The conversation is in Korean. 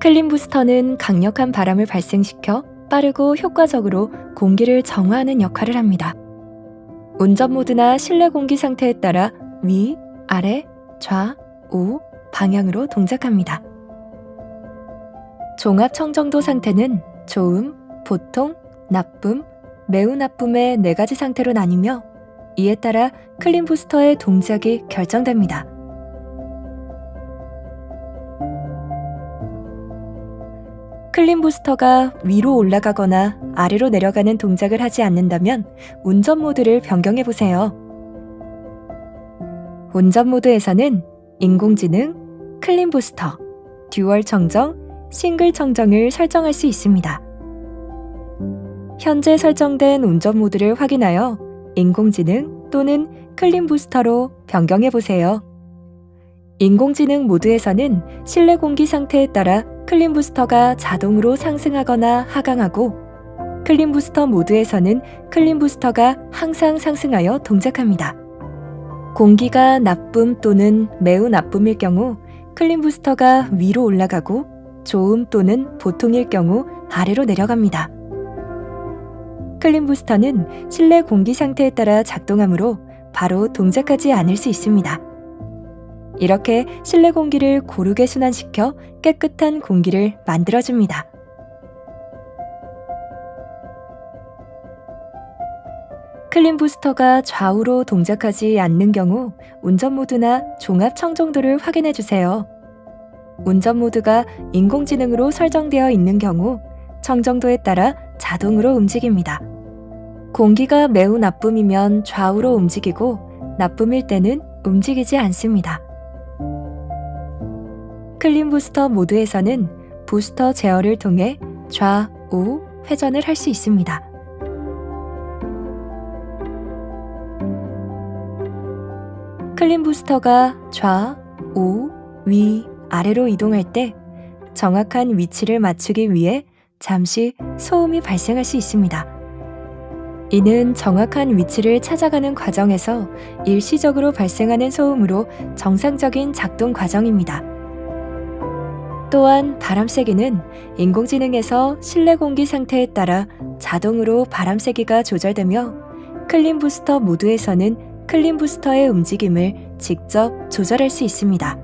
클린 부스터는 강력한 바람을 발생시켜 빠르고 효과적으로 공기를 정화하는 역할을 합니다. 운전 모드나 실내 공기 상태에 따라 위, 아래, 좌, 우 방향으로 동작합니다. 종합 청정도 상태는 좋음, 보통, 나쁨, 매우 나쁨의 네 가지 상태로 나뉘며 이에 따라 클린 부스터의 동작이 결정됩니다. 클린 부스터가 위로 올라가거나 아래로 내려가는 동작을 하지 않는다면 운전 모드를 변경해 보세요. 운전 모드에서는 인공지능, 클린 부스터, 듀얼 청정, 싱글 청정을 설정할 수 있습니다. 현재 설정된 운전 모드를 확인하여 인공지능 또는 클린 부스터로 변경해 보세요. 인공지능 모드에서는 실내 공기 상태에 따라 클린 부스터가 자동으로 상승하거나 하강하고 클린 부스터 모드에서는 클린 부스터가 항상 상승하여 동작합니다. 공기가 나쁨 또는 매우 나쁨일 경우 클린 부스터가 위로 올라가고 좋음 또는 보통일 경우 아래로 내려갑니다. 클린 부스터는 실내 공기 상태에 따라 작동하므로 바로 동작하지 않을 수 있습니다. 이렇게 실내 공기를 고르게 순환시켜 깨끗한 공기를 만들어줍니다. 클린 부스터가 좌우로 동작하지 않는 경우 운전 모드나 종합 청정도를 확인해 주세요. 운전 모드가 인공지능으로 설정되어 있는 경우 청정도에 따라 자동으로 움직입니다. 공기가 매우 나쁨이면 좌우로 움직이고 나쁨일 때는 움직이지 않습니다. 클린 부스터 모드에서는 부스터 제어를 통해 좌 우 회전을 할 수 있습니다. 클린 부스터가 좌, 우, 위, 아래로 이동할 때 정확한 위치를 맞추기 위해 잠시 소음이 발생할 수 있습니다. 이는 정확한 위치를 찾아가는 과정에서 일시적으로 발생하는 소음으로 정상적인 작동 과정입니다. 또한 바람 세기는 인공지능에서 실내 공기 상태에 따라 자동으로 바람 세기가 조절되며 클린 부스터 모드에서는 클린 부스터의 움직임을 직접 조절할 수 있습니다.